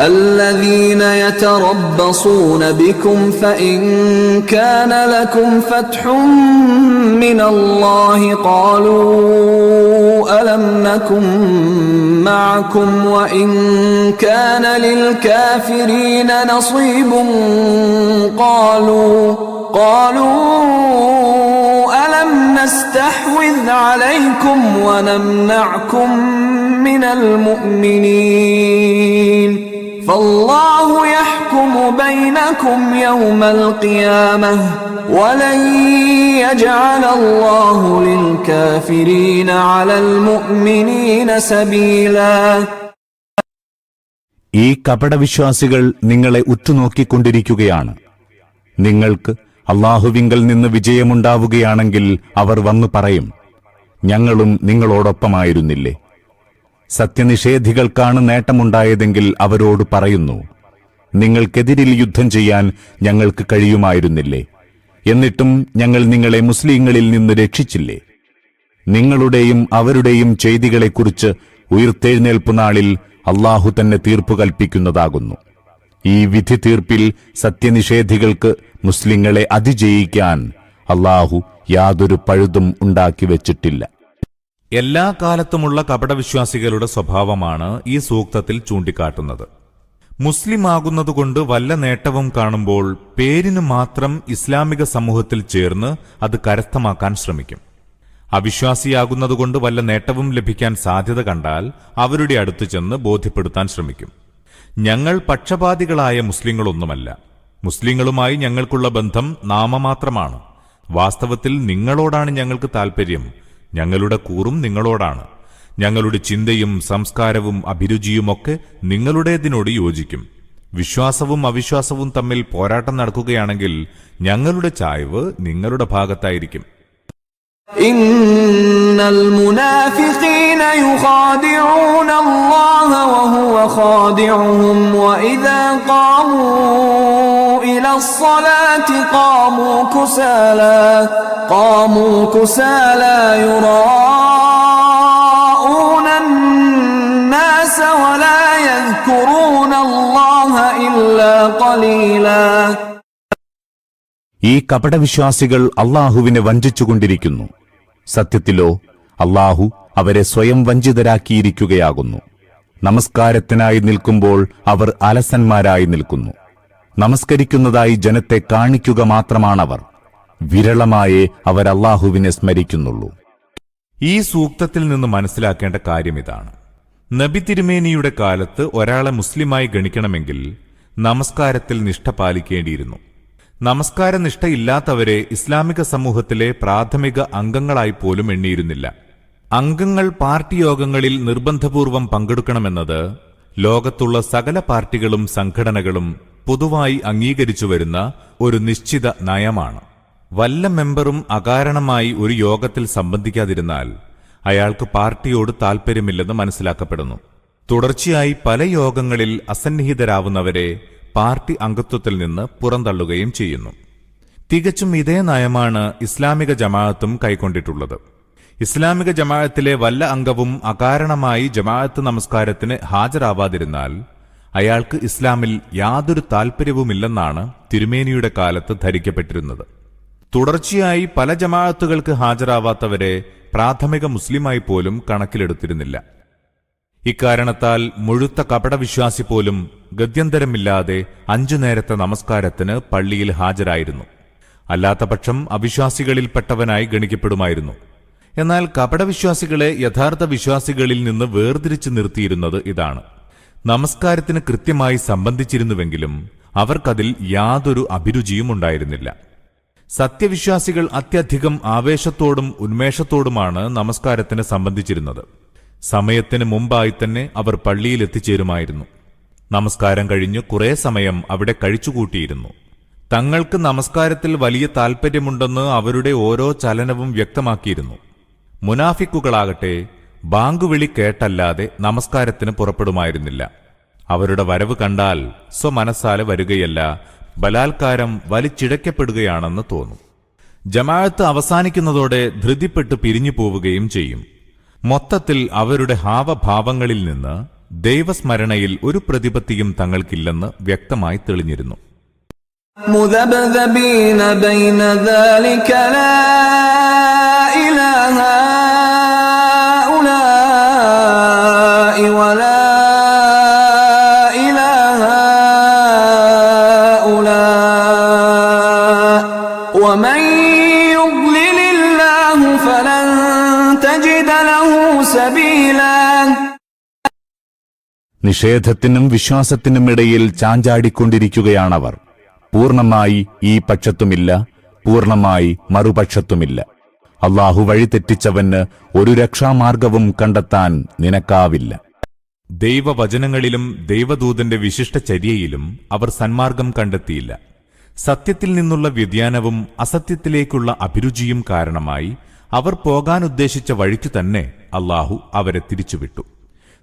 الذين يتربصون بكم فإن كان لكم فتح من الله قالوا ألم نكن معكم وإن كان للكافرين نصيب قالوا قالوا ألم نستحوذ عليكم ونمنعكم من المؤمنين فالله يحكم بينكم يوم القيامة ولن يجعل الله للكافرين على المؤمنين سبيلا ഈ കപടവിശ്വാസികൾ നിങ്ങളെ ഉറ്റുനോക്കിക്കൊണ്ടിരിക്കുകയാണ് നിങ്ങൾക്ക് അള്ളാഹുവിങ്കൽ നിന്ന് വിജയമുണ്ടാവുകയാണെങ്കിൽ അവർ വന്നു പറയും ഞങ്ങളും നിങ്ങളോടൊപ്പമായിരുന്നില്ലേ സത്യനിഷേധികൾക്കാണ് നേട്ടമുണ്ടായതെങ്കിൽ അവരോട് പറയുന്നു നിങ്ങൾക്കെതിരിൽ യുദ്ധം ചെയ്യാൻ ഞങ്ങൾക്ക് കഴിയുമായിരുന്നില്ലേ? എന്നിട്ടും ഞങ്ങൾ നിങ്ങളെ മുസ്ലിങ്ങളിൽ നിന്ന് രക്ഷിച്ചില്ലേ? നിങ്ങളുടെയും അവരുടെയും ചെയ്തികളെക്കുറിച്ച് ഉയർത്തെഴുന്നേൽപ്പ് നാളിൽ അള്ളാഹു തന്നെ തീർപ്പു കൽപ്പിക്കുന്നതാകുന്നു. ഈ വിധി തീർപ്പിൽ സത്യനിഷേധികൾക്ക് മുസ്ലിങ്ങളെ അതിജയിക്കാൻ അള്ളാഹു യാതൊരു പഴുതും ഉണ്ടാക്കി വച്ചിട്ടില്ല. എല്ലാ കാലത്തുമുള്ള കപടവിശ്വാസികളുടെ സ്വഭാവമാണ് ഈ സൂക്തത്തിൽ ചൂണ്ടിക്കാട്ടുന്നത്. മുസ്ലിമാകുന്നതുകൊണ്ട് വല്ല നേട്ടവും കാണുമ്പോൾ പേരിന് മാത്രം ഇസ്ലാമിക സമൂഹത്തിൽ ചേർന്ന് അത് കരസ്ഥമാക്കാൻ ശ്രമിക്കും. അവിശ്വാസിയാകുന്നതുകൊണ്ട് വല്ല നേട്ടവും ലഭിക്കാൻ സാധ്യത കണ്ടാൽ അവരുടെ അടുത്ത് ചെന്ന് ബോധ്യപ്പെടുത്താൻ ശ്രമിക്കും. ഞങ്ങൾ പക്ഷപാതികളായ മുസ്ലിങ്ങളൊന്നുമല്ല. മുസ്ലിങ്ങളുമായി ഞങ്ങൾക്കുള്ള ബന്ധം നാമമാത്രമാണ്. വാസ്തവത്തിൽ നിങ്ങളോടാണ് ഞങ്ങൾക്ക് താൽപ്പര്യം ഞങ്ങളുടെ കൂറും നിങ്ങളോടാണ്. ഞങ്ങളുടെ ചിന്തയും സംസ്കാരവും അഭിരുചിയുമൊക്കെ നിങ്ങളുടേതിനോട് യോജിക്കും. വിശ്വാസവും അവിശ്വാസവും തമ്മിൽ പോരാട്ടം നടക്കുകയാണെങ്കിൽ ഞങ്ങളുടെ ചായ്വ് നിങ്ങളുടെ ഭാഗത്തായിരിക്കും. إن المنافقين يخادعون الله وهو خادعهم وإذا قاموا إلى الصلاة قاموا كسالى قاموا كسالى يراءون الناس ولا يذكرون الله إلا قليلاً. ഈ കപടവിശ്വാസികൾ അള്ളാഹുവിനെ വഞ്ചിച്ചുകൊണ്ടിരിക്കുന്നു. സത്യത്തിലോ അള്ളാഹു അവരെ സ്വയം വഞ്ചിതരാക്കിയിരിക്കുകയാകുന്നു. നമസ്കാരത്തിനായി നിൽക്കുമ്പോൾ അവർ അലസന്മാരായി നിൽക്കുന്നു. നമസ്കരിക്കുന്നതായി ജനത്തെ കാണിക്കുക മാത്രമാണവർ. വിരളമായേ അവർ അള്ളാഹുവിനെ സ്മരിക്കുന്നുള്ളൂ. ഈ സൂക്തത്തിൽ നിന്ന് മനസ്സിലാക്കേണ്ട കാര്യം ഇതാണ്. നബി തിരുമേനിയുടെ കാലത്ത് ഒരാളെ മുസ്ലിമായി ഗണിക്കണമെങ്കിൽ നമസ്കാരത്തിൽ നിഷ്ഠ പാലിക്കേണ്ടിയിരുന്നു. നമസ്കാര നിഷ്ഠയില്ലാത്തവരെ ഇസ്ലാമിക സമൂഹത്തിലെ പ്രാഥമിക അംഗങ്ങളായി പോലും എണ്ണിയിരുന്നില്ല. അംഗങ്ങൾ പാർട്ടി യോഗങ്ങളിൽ നിർബന്ധപൂർവം പങ്കെടുക്കണമെന്നത് ലോകത്തുള്ള സകല പാർട്ടികളും സംഘടനകളും പൊതുവായി അംഗീകരിച്ചു വരുന്ന ഒരു നിശ്ചിത നയമാണ്. വല്ല മെമ്പറും അകാരണമായി ഒരു യോഗത്തിൽ സംബന്ധിക്കാതിരുന്നാൽ അയാൾക്ക് പാർട്ടിയോട് താൽപര്യമില്ലെന്ന് മനസ്സിലാക്കപ്പെടുന്നു. തുടർച്ചയായി പല യോഗങ്ങളിൽ അസന്നിഹിതരാവുന്നവരെ പാർട്ടി അംഗത്വത്തിൽ നിന്ന് പുറന്തള്ളുകയും ചെയ്യുന്നു. തികച്ചും ഇതേ നയമാണ് ഇസ്ലാമിക ജമാഅത്തും കൈക്കൊണ്ടിട്ടുള്ളത്. ഇസ്ലാമിക ജമാഅത്തിലെ വല്ല അംഗവും അകാരണമായി ജമാഅത്ത് നമസ്കാരത്തിന് ഹാജരാവാതിരുന്നാൽ അയാൾക്ക് ഇസ്ലാമിൽ യാതൊരു താൽപര്യവുമില്ലെന്നാണ് തിരുമേനിയുടെ കാലത്ത് ധരിക്കപ്പെട്ടിരുന്നത്. തുടർച്ചയായി പല ജമാഅത്തുകൾക്ക് ഹാജരാവാത്തവരെ പ്രാഥമിക മുസ്ലിമായി പോലും കണക്കിലെടുത്തിരുന്നില്ല. ഇക്കാരണത്താൽ മുഴുത്ത കപടവിശ്വാസി പോലും ഗത്യന്തരമില്ലാതെ അഞ്ചു നേരത്തെ നമസ്കാരത്തിന് പള്ളിയിൽ ഹാജരായിരുന്നു. അല്ലാത്തപക്ഷം അവിശ്വാസികളിൽപ്പെട്ടവനായി ഗണിക്കപ്പെടുമായിരുന്നു. എന്നാൽ കപടവിശ്വാസികളെ യഥാർത്ഥ വിശ്വാസികളിൽ നിന്ന് വേർതിരിച്ചു നിർത്തിയിരുന്നത് ഇതാണ്. നമസ്കാരത്തിന് കൃത്യമായി സംബന്ധിച്ചിരുന്നുവെങ്കിലും അവർക്കതിൽ യാതൊരു അഭിരുചിയും ഉണ്ടായിരുന്നില്ല. സത്യവിശ്വാസികൾ അത്യധികം ആവേശത്തോടും ഉന്മേഷത്തോടുമാണ് നമസ്കാരത്തിന് സംബന്ധിച്ചിരുന്നത്. സമയത്തിന് മുമ്പായി തന്നെ അവർ പള്ളിയിൽ എത്തിച്ചേരുമായിരുന്നു നമസ്കാരം കഴിഞ്ഞ് കുറേ സമയം അവിടെ കഴിച്ചുകൂട്ടിയിരുന്നു. തങ്ങൾക്ക് നമസ്കാരത്തിൽ വലിയ താൽപ്പര്യമുണ്ടെന്ന് അവരുടെ ഓരോ ചലനവും വ്യക്തമാക്കിയിരുന്നു. മുനാഫിക്കുകളാകട്ടെ ബാങ്കുവിളി കേട്ടല്ലാതെ നമസ്കാരത്തിന് പുറപ്പെടുമായിരുന്നില്ല. അവരുടെ വരവ് കണ്ടാൽ സ്വമനസ്സാലെ വരികയല്ല ബലാത്കാരം വലിച്ചിടയ്ക്കപ്പെടുകയാണെന്ന് തോന്നും. ജമാഅത്ത് അവസാനിക്കുന്നതോടെ ധൃതിപ്പെട്ട് പിരിഞ്ഞു പോവുകയും ചെയ്യും. മൊത്തത്തിൽ അവരുടെ ഹാവഭാവങ്ങളിൽ നിന്ന് ദൈവസ്മരണയിൽ ഒരു പ്രതിപത്തിയും തങ്ങൾക്കില്ലെന്ന് വ്യക്തമായി തെളിഞ്ഞിരുന്നു مذبذبين നിഷേധത്തിനും വിശ്വാസത്തിനും ഇടയിൽ ചാഞ്ചാടിക്കൊണ്ടിരിക്കുകയാണവർ. പൂർണമായി ഈ പക്ഷത്തുമില്ല പൂർണമായി മറുപക്ഷത്തുമില്ല. അള്ളാഹു വഴിതെറ്റിച്ചവന് ഒരു രക്ഷാമാർഗവും കണ്ടെത്താൻ നിനക്കാവില്ല. ദൈവവചനങ്ങളിലും ദൈവദൂതന്റെ വിശിഷ്ട ചര്യയിലും അവർ സന്മാർഗം കണ്ടെത്തിയില്ല. സത്യത്തിൽ നിന്നുള്ള വ്യതിയാനവും അസത്യത്തിലേക്കുള്ള അഭിരുചിയും കാരണമായി അവർ പോകാനുദ്ദേശിച്ച വഴിക്കു തന്നെ അള്ളാഹു അവരെ തിരിച്ചുവിട്ടു.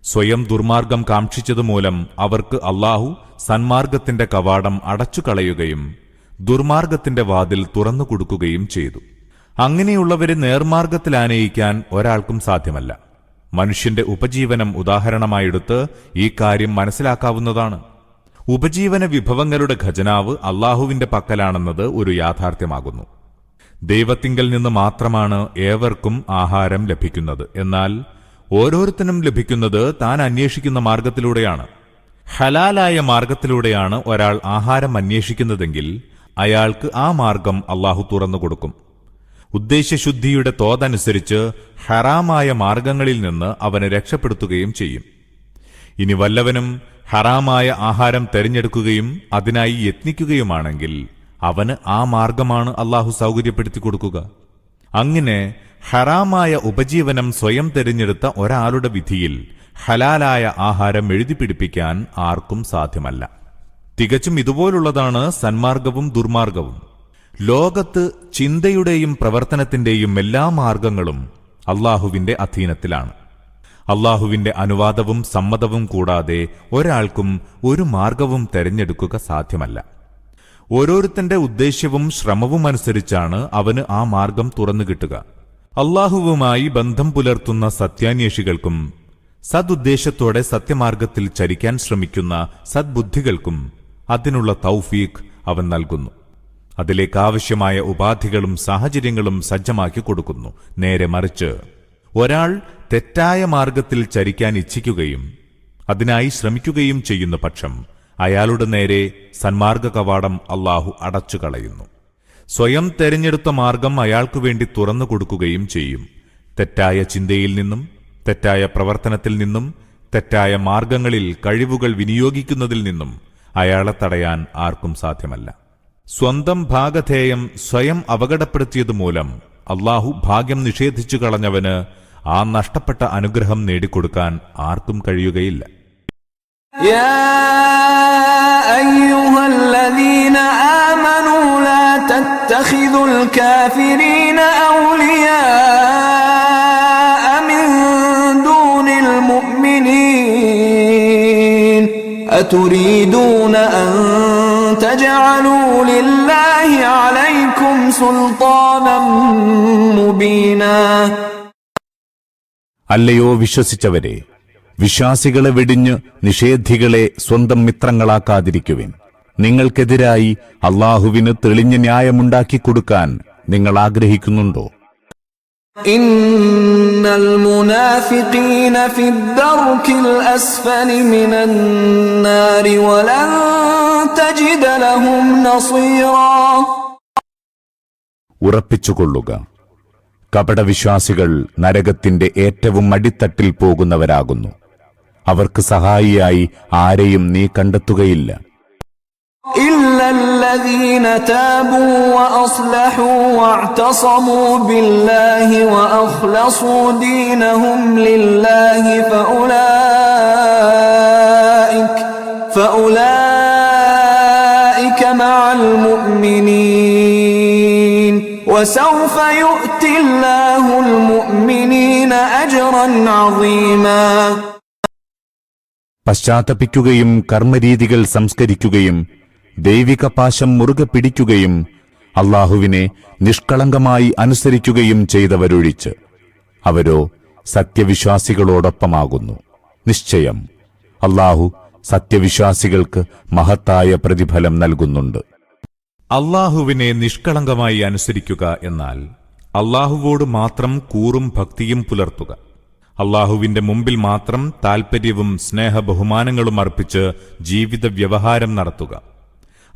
സ്വയം ദുർമാർഗം കാക്ഷിച്ചതുമൂലം അവർക്ക് അള്ളാഹു സന്മാർഗത്തിന്റെ കവാടം അടച്ചുകളയുകയും ദുർമാർഗത്തിന്റെ വാതിൽ തുറന്നു കൊടുക്കുകയും ചെയ്തു. അങ്ങനെയുള്ളവരെ നേർമാർഗത്തിലാനയിക്കാൻ ഒരാൾക്കും സാധ്യമല്ല. മനുഷ്യന്റെ ഉപജീവനം ഉദാഹരണമായെടുത്ത് ഈ കാര്യം മനസ്സിലാക്കാവുന്നതാണ്. ഉപജീവന വിഭവങ്ങളുടെ ഖജനാവ് അള്ളാഹുവിന്റെ പക്കലാണെന്നത് ഒരു യാഥാർത്ഥ്യമാകുന്നു. ദൈവത്തിങ്കൽ നിന്ന് മാത്രമാണ് ഏവർക്കും ആഹാരം ലഭിക്കുന്നത്. എന്നാൽ ഓരോരുത്തനും ലഭിക്കുന്നത് താൻ അന്വേഷിക്കുന്ന മാർഗത്തിലൂടെയാണ്. ഹലാലായ മാർഗത്തിലൂടെയാണ് ഒരാൾ ആഹാരം അന്വേഷിക്കുന്നതെങ്കിൽ അയാൾക്ക് ആ മാർഗം അള്ളാഹു തുറന്നു കൊടുക്കും. ഉദ്ദേശ്യശുദ്ധിയുടെ തോതനുസരിച്ച് ഹറാമായ മാർഗങ്ങളിൽ നിന്ന് അവനെ രക്ഷപ്പെടുത്തുകയും ചെയ്യും. ഇനി വല്ലവനും ഹറാമായ ആഹാരം തെരഞ്ഞെടുക്കുകയും അതിനായി യത്നിക്കുകയുമാണെങ്കിൽ അവന് ആ മാർഗമാണ് അള്ളാഹു സൗകര്യപ്പെടുത്തി കൊടുക്കുക. അങ്ങനെ ഹറാമായ ഉപജീവനം സ്വയം തെരഞ്ഞെടുത്ത ഒരാളുടെ വിധിയിൽ ഹലാലായ ആഹാരം എഴുതി പിടിപ്പിക്കാൻ ആർക്കും സാധ്യമല്ല. തികച്ചും ഇതുപോലുള്ളതാണ് സന്മാർഗവും ദുർമാർഗവും. ലോകത്ത് ചിന്തയുടെയും പ്രവർത്തനത്തിന്റെയും എല്ലാ മാർഗങ്ങളും അള്ളാഹുവിന്റെ അധീനത്തിലാണ്. അള്ളാഹുവിന്റെ അനുവാദവും സമ്മതവും കൂടാതെ ഒരാൾക്കും ഒരു മാർഗവും തെരഞ്ഞെടുക്കുക സാധ്യമല്ല. ഓരോരുത്തന്റെ ഉദ്ദേശ്യവും ശ്രമവും അനുസരിച്ചാണ് അവന് ആ മാർഗം തുറന്നു കിട്ടുക. അള്ളാഹുവുമായി ബന്ധം പുലർത്തുന്ന സത്യാന്വേഷികൾക്കും സദുദ്ദേശത്തോടെ സത്യമാർഗത്തിൽ ചരിക്കാൻ ശ്രമിക്കുന്ന സദ്ബുദ്ധികൾക്കും അതിനുള്ള തൗഫീഖ് അവൻ നൽകുന്നു. അതിലേക്കാവശ്യമായ ഉപാധികളും സാഹചര്യങ്ങളും സജ്ജമാക്കി കൊടുക്കുന്നു. നേരെ മറിച്ച് ഒരാൾ തെറ്റായ മാർഗത്തിൽ ചരിക്കാൻ ഇച്ഛിക്കുകയും അതിനായി ശ്രമിക്കുകയും ചെയ്യുന്ന പക്ഷം അയാളുടെ നേരെ സന്മാർഗ കവാടം അള്ളാഹു അടച്ചു കളയുന്നു സ്വയം തെരഞ്ഞെടുത്ത മാർഗം അയാൾക്കു വേണ്ടി തുറന്നു കൊടുക്കുകയും ചെയ്യും. തെറ്റായ ചിന്തയിൽ നിന്നും തെറ്റായ പ്രവർത്തനത്തിൽ നിന്നും തെറ്റായ മാർഗങ്ങളിൽ കഴിവുകൾ വിനിയോഗിക്കുന്നതിൽ നിന്നും അയാളെ തടയാൻ ആർക്കും സാധ്യമല്ല. സ്വന്തം ഭാഗധേയം സ്വയം അപകടപ്പെടുത്തിയതുമൂലം അള്ളാഹു ഭാഗ്യം നിഷേധിച്ചു കളഞ്ഞവന് ആ നഷ്ടപ്പെട്ട അനുഗ്രഹം നേടിക്കൊടുക്കാൻ ആർക്കും കഴിയുകയില്ല. يا أيها الذين آمنوا لا تتخذوا الكافرين أولياء من دون المؤمنين أتريدون أن تجعلوا لله عليكم سلطانا مبينا അല്ലയോ വിശ്വസിച്ചവരെ വിശ്വാസികളെ വെടിഞ്ഞ് നിഷേധികളെ സ്വന്തം മിത്രങ്ങളാക്കാതിരിക്കുവിൻ നിങ്ങൾക്കെതിരായി അള്ളാഹുവിന് തെളിഞ്ഞ ന്യായമുണ്ടാക്കി കൊടുക്കാൻ നിങ്ങൾ ആഗ്രഹിക്കുന്നുണ്ടോ إن المنافقين في الدرك الأسفل من النار ولن تجد لهم نصيرا ഉറപ്പിച്ചുകൊള്ളുക കപടവിശ്വാസികൾ നരകത്തിന്റെ ഏറ്റവും അടിത്തട്ടിൽ പോകുന്നവരാകുന്നു അവർക്ക് സഹായിയായി ആരെയും നീ കണ്ടെത്തുകയില്ല إلا الذين تابوا وأصلحوا واعتصموا بالله وأخلصوا دينهم لله فأولئك فأولئك مع المؤمنين وسوف يؤتي الله المؤمنين أجرا عظيما പശ്ചാത്തപിക്കുകയും കർമ്മരീതികൾ സംസ്കരിക്കുകയും ദൈവിക പാശം മുറുകെ പിടിക്കുകയും അള്ളാഹുവിനെ നിഷ്കളങ്കമായി അനുസരിക്കുകയും ചെയ്തവരൊഴിച്ച് അവരോ സത്യവിശ്വാസികളോടൊപ്പമാകുന്നു. നിശ്ചയം അള്ളാഹു സത്യവിശ്വാസികൾക്ക് മഹത്തായ പ്രതിഫലം നൽകുന്നുണ്ട്. അള്ളാഹുവിനെ നിഷ്കളങ്കമായി അനുസരിക്കുക എന്നാൽ അള്ളാഹുവോട് മാത്രം കൂറും ഭക്തിയും പുലർത്തുക. അള്ളാഹുവിന്റെ മുമ്പിൽ മാത്രം താൽപ്പര്യവും സ്നേഹബഹുമാനങ്ങളും അർപ്പിച്ച് ജീവിത വ്യവഹാരം നടത്തുക.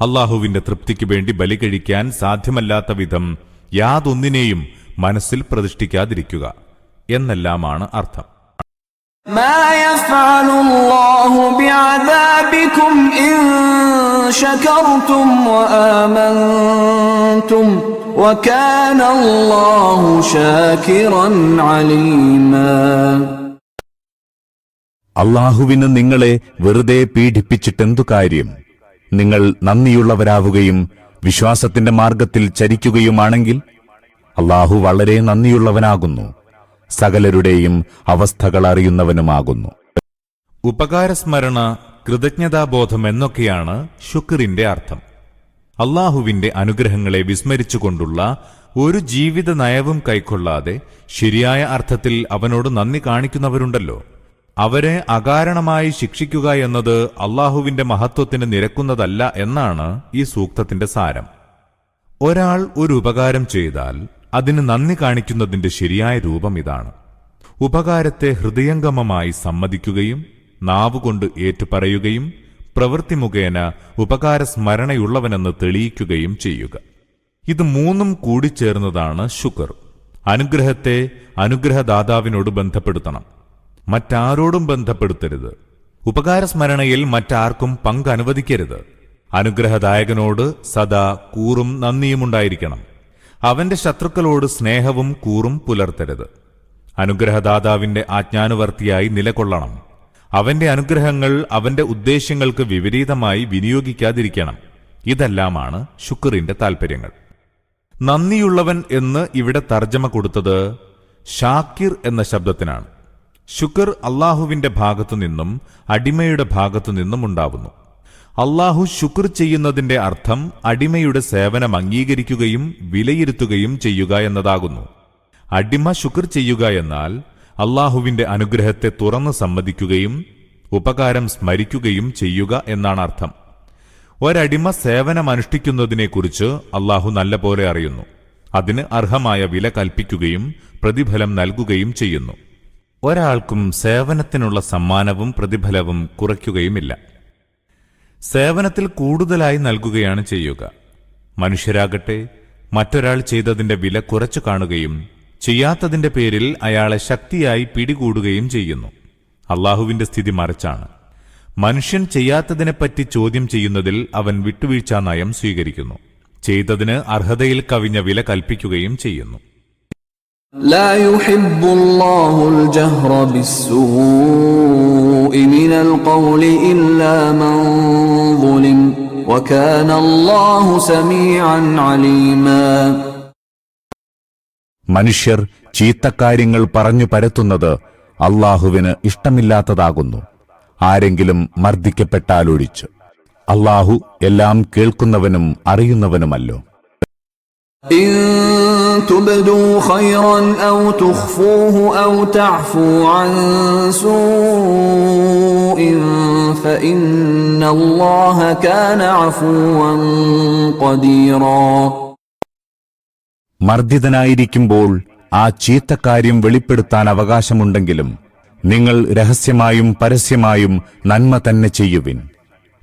അള്ളാഹുവിന്റെ തൃപ്തിക്ക് വേണ്ടി ബലി കഴിക്കാൻ സാധ്യമല്ലാത്ത വിധം യാതൊന്നിനെയും മനസ്സിൽ പ്രതിഷ്ഠിക്കാതിരിക്കുക. എന്നെല്ലാമാണ് അർത്ഥം. ما يفعل الله بعذابكم إن شكرتم وآمنتم وكان الله شاكرا عليما അള്ളാഹുവിന് നിങ്ങളെ വെറുതെ പീഡിപ്പിച്ചിട്ടെന്തു കാര്യം നിങ്ങൾ നന്ദിയുള്ളവരാവുകയും വിശ്വാസത്തിന്റെ മാർഗത്തിൽ ചരിക്കുകയുമാണെങ്കിൽ അള്ളാഹു വളരെ നന്ദിയുള്ളവനാകുന്നു സകലരുടെയും അവസ്ഥകൾ അറിയുന്നവനുമാകുന്നു. ഉപകാരസ്മരണ കൃതജ്ഞതാബോധം എന്നൊക്കെയാണ് ശുക്രിന്റെ അർത്ഥം. അള്ളാഹുവിന്റെ അനുഗ്രഹങ്ങളെ വിസ്മരിച്ചുകൊണ്ടുള്ള ഒരു ജീവിത നയവും കൈക്കൊള്ളാതെ ശരിയായ അർത്ഥത്തിൽ അവനോട് നന്ദി കാണിക്കുന്നവരുണ്ടല്ലോ. അവരെ അകാരണമായി ശിക്ഷിക്കുക എന്നത് അള്ളാഹുവിന്റെ മഹത്വത്തിന് നിരക്കുന്നതല്ല എന്നാണ് ഈ സൂക്തത്തിന്റെ സാരം. ഒരാൾ ഒരു ഉപകാരം ചെയ്താൽ അതിന് നന്ദി കാണിക്കുന്നതിന്റെ ശരിയായ രൂപം ഇതാണ്. ഉപകാരത്തെ ഹൃദയംഗമമായി സമ്മതിക്കുകയും നാവുകൊണ്ട് ഏറ്റുപറയുകയും പ്രവൃത്തി മുഖേന ഉപകാര സ്മരണയുള്ളവനെന്ന് തെളിയിക്കുകയും ചെയ്യുക. ഇത് മൂന്നും കൂടിച്ചേർന്നതാണ് ശുക്ർ. അനുഗ്രഹത്തെ അനുഗ്രഹദാതാവിനോട് ബന്ധപ്പെടുത്തണം. മറ്റാരോടും ബന്ധപ്പെടുത്തരുത്. ഉപകാരസ്മരണയിൽ മറ്റാർക്കും പങ്ക് അനുവദിക്കരുത് അനുഗ്രഹദായകനോട് സദാ കൂറും നന്ദിയുമുണ്ടായിരിക്കണം. അവന്റെ ശത്രുക്കളോട് സ്നേഹവും കൂറും പുലർത്തരുത്. അനുഗ്രഹദാതാവിന്റെ ആജ്ഞാനുവർത്തിയായി നിലകൊള്ളണം. അവന്റെ അനുഗ്രഹങ്ങൾ അവന്റെ ഉദ്ദേശ്യങ്ങൾക്ക് വിപരീതമായി വിനിയോഗിക്കാതിരിക്കണം. ഇതെല്ലാമാണ് ശുക്റിന്റെ താൽപ്പര്യങ്ങൾ നന്ദിയുള്ളവൻ എന്ന് ഇവിടെ തർജമ കൊടുത്തത് ഷാക്കിർ എന്ന ശബ്ദത്തിനാണ്. ശുക്ർ അള്ളാഹുവിന്റെ ഭാഗത്തു നിന്നും അടിമയുടെ ഭാഗത്തു നിന്നും ഉണ്ടാവുന്നു. അള്ളാഹു ശുക്ർ ചെയ്യുന്നതിന്റെ അർത്ഥം അടിമയുടെ സേവനം അംഗീകരിക്കുകയും വിലയിരുത്തുകയും ചെയ്യുക എന്നതാകുന്നു. അടിമ ശുക്ർ ചെയ്യുക എന്നാൽ അള്ളാഹുവിന്റെ അനുഗ്രഹത്തെ തുറന്നു സമ്മതിക്കുകയും ഉപകാരം സ്മരിക്കുകയും ചെയ്യുക എന്നാണ് അർത്ഥം. ഒരടിമ സേവനമനുഷ്ഠിക്കുന്നതിനെക്കുറിച്ച് അള്ളാഹു നല്ലപോലെ അറിയുന്നു. അതിന് അർഹമായ വില കൽപ്പിക്കുകയും പ്രതിഫലം നൽകുകയും ചെയ്യുന്നു. ഒരാൾക്കും സേവനത്തിനുള്ള സമ്മാനവും പ്രതിഫലവും കുറയ്ക്കുകയുമില്ല. സേവനത്തിൽ കൂടുതലായി നൽകുകയാണ് ചെയ്യുക. മനുഷ്യരാകട്ടെ മറ്റൊരാൾ ചെയ്തതിന്റെ വില കുറച്ചു കാണുകയും ചെയ്യാത്തതിന്റെ പേരിൽ അയാളെ ശക്തിയായി പിടികൂടുകയും ചെയ്യുന്നു. അള്ളാഹുവിന്റെ സ്ഥിതി മറിച്ചാണ്. മനുഷ്യൻ ചെയ്യാത്തതിനെപ്പറ്റി ചോദ്യം ചെയ്യുന്നതിൽ അവൻ വിട്ടുവീഴ്ചാ നയം സ്വീകരിക്കുന്നു. ചെയ്തതിന് അർഹതയിൽ കവിഞ്ഞ വില കൽപ്പിക്കുകയും ചെയ്യുന്നു. لا يحب الله الجهر بالسوء من القول إلا من ظلم وكان الله سميعا عليما മനുഷ്യർ ചീത്തക്കാര്യങ്ങൾ പറഞ്ഞു പരത്തുന്നത് അള്ളാഹുവിന് ഇഷ്ടമില്ലാത്തതാകുന്നു ആരെങ്കിലും മർദ്ദിക്കപ്പെട്ടാലൊഴിച്ച് അള്ളാഹു എല്ലാം കേൾക്കുന്നവനും അറിയുന്നവനുമല്ലോ إن تبدوا خيرا أو تخفوه أو تعفوا عن سوء فإن الله كان عفوا قديرا മർദ്ദിതനായിരിക്കുമ്പോൾ ആ ചീത്തക്കാര്യം വെളിപ്പെടുത്താൻ അവകാശമുണ്ടെങ്കിലും നിങ്ങൾ രഹസ്യമായും പരസ്യമായും നന്മ തന്നെ ചെയ്യുവിൻ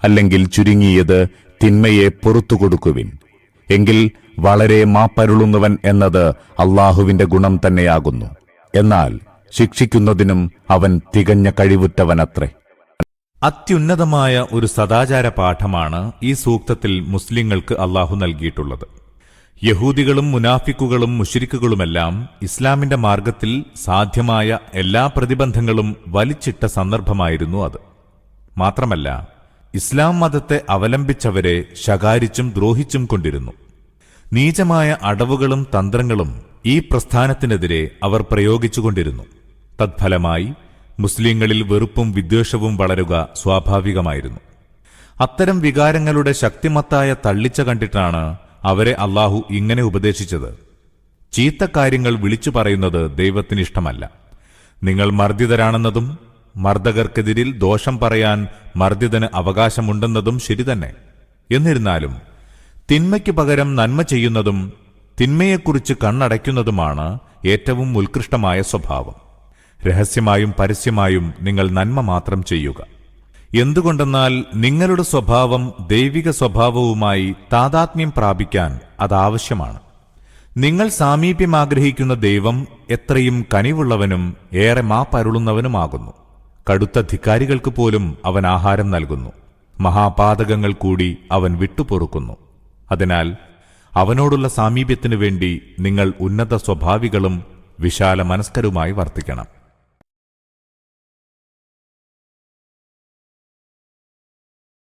അല്ലെങ്കിൽ ചുരുങ്ങിയത് തിന്മയെ പൊറത്തു കൊടുക്കുവിൻ എങ്കിൽ വളരെ മാപ്പരുളുന്നവൻ എന്നത് അള്ളാഹുവിന്റെ ഗുണം തന്നെയാകുന്നു. എന്നാൽ ശിക്ഷിക്കുന്നതിനും അവൻ തികഞ്ഞ കഴിവുറ്റവനത്രേ. അത്യുന്നതമായ ഒരു സദാചാര പാഠമാണ് ഈ സൂക്തത്തിൽ മുസ്ലിങ്ങൾക്ക് അള്ളാഹു നൽകിയിട്ടുള്ളത്. യഹൂദികളും മുനാഫിക്കുകളും മുഷിരിക്കുകളുമെല്ലാം ഇസ്ലാമിന്റെ മാർഗത്തിൽ സാധ്യമായ എല്ലാ പ്രതിബന്ധങ്ങളും വലിച്ചിട്ട സന്ദർഭമായിരുന്നു അത്. മാത്രമല്ല ഇസ്ലാം മതത്തെ അവലംബിച്ചവരെ ശകാരിച്ചും ദ്രോഹിച്ചും കൊണ്ടിരുന്നു. നീചമായ അടവുകളും തന്ത്രങ്ങളും ഈ പ്രസ്ഥാനത്തിനെതിരെ അവർ പ്രയോഗിച്ചുകൊണ്ടിരുന്നു. തത്ഫലമായി മുസ്ലിങ്ങളിൽ വെറുപ്പും വിദ്വേഷവും വളരുക സ്വാഭാവികമായിരുന്നു. അത്തരം വികാരങ്ങളുടെ ശക്തിമത്തായ തള്ളിച്ച കണ്ടിട്ടാണ് അവരെ അള്ളാഹു ഇങ്ങനെ ഉപദേശിച്ചത്. ചീത്ത കാര്യങ്ങൾ വിളിച്ചു പറയുന്നത് ദൈവത്തിന് ഇഷ്ടമല്ല നിങ്ങൾ മർദ്ദിതരാണെന്നതും മർദ്ദകർക്കെതിരിൽ ദോഷം പറയാൻ മർദ്ദിതന് അവകാശമുണ്ടെന്നതും ശരി തന്നെ എന്നിരുന്നാലും തിന്മയ്ക്ക് പകരം നന്മ ചെയ്യുന്നതും തിന്മയെക്കുറിച്ച് കണ്ണടയ്ക്കുന്നതുമാണ് ഏറ്റവും ഉത്കൃഷ്ടമായ സ്വഭാവം. രഹസ്യമായും പരസ്യമായും നിങ്ങൾ നന്മ മാത്രം ചെയ്യുക. എന്തുകൊണ്ടെന്നാൽ നിങ്ങളുടെ സ്വഭാവം ദൈവിക സ്വഭാവവുമായി താതാത്മ്യം പ്രാപിക്കാൻ അതാവശ്യമാണ് നിങ്ങൾ സാമീപ്യം ആഗ്രഹിക്കുന്ന ദൈവം എത്രയും കനിവുള്ളവനും ഏറെ മാപ്പരുളുന്നവനുമാകുന്നു. കടുത്ത ധിക്കാരികൾക്ക് പോലും അവൻ ആഹാരം നൽകുന്നു. മഹാപാതകങ്ങൾ കൂടി അവൻ വിട്ടുപൊറുക്കുന്നു. അതിനാൽ അവനോടുള്ള സാമീപ്യത്തിനു വേണ്ടി നിങ്ങൾ ഉന്നത സ്വഭാവികളും വിശാല മനസ്കരുമായി വർത്തിക്കണം.